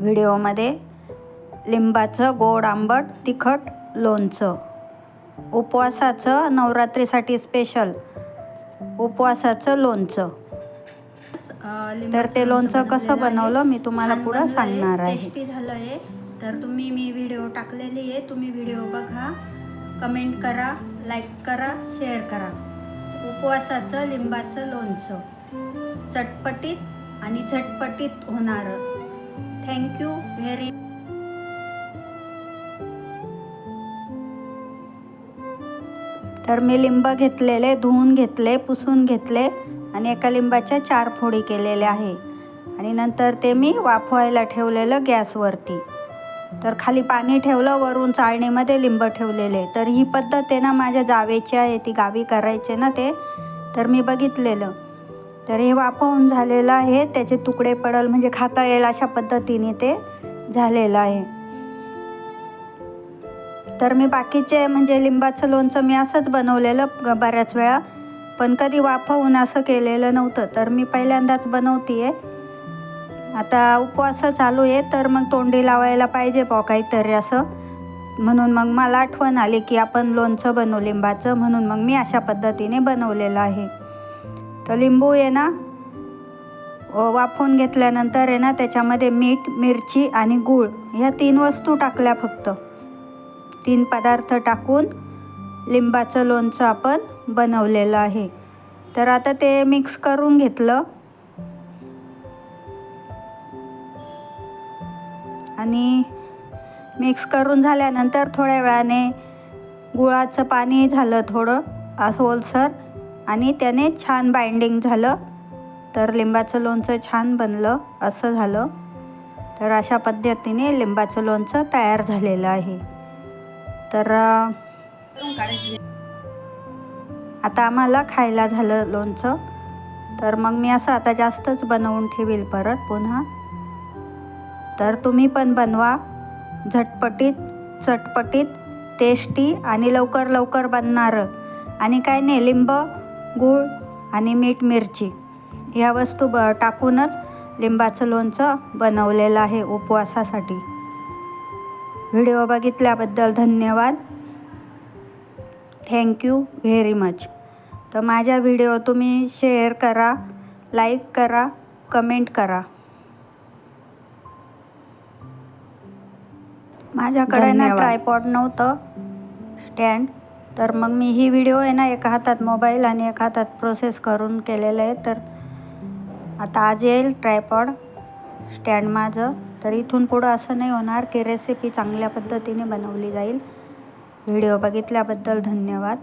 व्हिडिओमध्ये लिंबाचं गोड आंबट तिखट लोणचं. उपवासाचं नवरात्रीसाठी स्पेशल उपवासाचं लोणचं. तर ते लोणचं कसं बनवलं मी तुम्हाला पुढं सांगणार आहे. टेस्टी झालं आहे तर तुम्ही मी व्हिडिओ टाकलेली आहे. तुम्ही व्हिडिओ बघा. कमेंट करा लाईक करा शेअर करा. उपवासाचं लिंबाचं लोणचं. चटपटीत आणि झटपटीत होणारं. थँक्यू व्हेरी तर मी लिंब घेतलेले धुवून घेतले पुसून घेतले आणि एका लिंबाच्या चार फोडी केलेल्या आहे. आणि नंतर ते मी वाफवायला ठेवलेलं गॅसवरती. तर खाली पाणी ठेवलं वरून चाळणीमध्ये लिंब ठेवलेले. तर ही पद्धत आहे ना माझ्या जावेची आहे ती गावी करायचे ना ते तर मी बघितलेलं. तर हे वाफवून झालेलं आहे. त्याचे तुकडे पडल म्हणजे खाता येईल अशा पद्धतीने ते झालेलं आहे. तर मी बाकीचे म्हणजे लिंबाचं लोणचं मी असंच बनवलेलं बऱ्याच वेळा. पण कधी वाफवून असं केलेलं नव्हतं. तर मी पहिल्यांदाच बनवते आहे आता उपवास चालू आहे. तर मग तोंडी लावायला पाहिजे बॉ काहीतरी असं. म्हणून मग मला आठवण आली की आपण लोणचं बनवू लिंबाचं. म्हणून मग मी अशा पद्धतीने बनवलेलं आहे. तर लिंबू आहे ना वाफवून घेतल्यानंतर आहे ना त्याच्यामध्ये मीठ मिरची आणि गूळ ह्या तीन वस्तू टाकल्या फक्त. तीन पदार्थ टाकून लिंबाचं लोणचं आपण बनवलेलं आहे. तर आता ते मिक्स करून घेतलं. आणि मिक्स करून झाल्यानंतर थोड्या वेळाने गुळाचं पाणी झालं थोडं असं ओलसर. आणि त्याने छान बाइंडिंग झालं. तर लिंबाचं लोणचं छान बनलं असं झालं. तर अशा पद्धतीने लिंबाचं लोणचं तयार झालेलं आहे. तर आता आम्हाला खायला झालं लोणचं. तर मग मी असं आता जास्तच बनवून ठेवील परत पुन्हा. तर तुम्ही पण बनवा. झटपटीत चटपटीत टेस्टी आणि लवकर लवकर बनणारं. आणि काय नाही लिंब गूळ आणि मीठ मिरची ह्या वस्तू ब टाकूनच लिंबाचं लोणचं बनवलेलं आहे उपवासासाठी. व्हिडिओ बघितल्याबद्दल धन्यवाद. थँक्यू व्हेरी मच तर माझ्या व्हिडिओ तुम्ही शेअर करा लाईक करा कमेंट करा. माझ्याकडे ना. ट्रायपॉड नव्हतं. स्टँड तर मग मी ही व्हिडिओ आहे ना एका हातात मोबाईल आणि एका हातात प्रोसेस करून केलेलं आहे. तर आता आज येईल ट्रायपॉड स्टँड माझं. तर इथून पुढं असं नाही होणार की रेसिपी चांगल्या पद्धतीने बनवली जाईल. व्हिडिओ बघितल्याबद्दल धन्यवाद.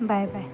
Bye bye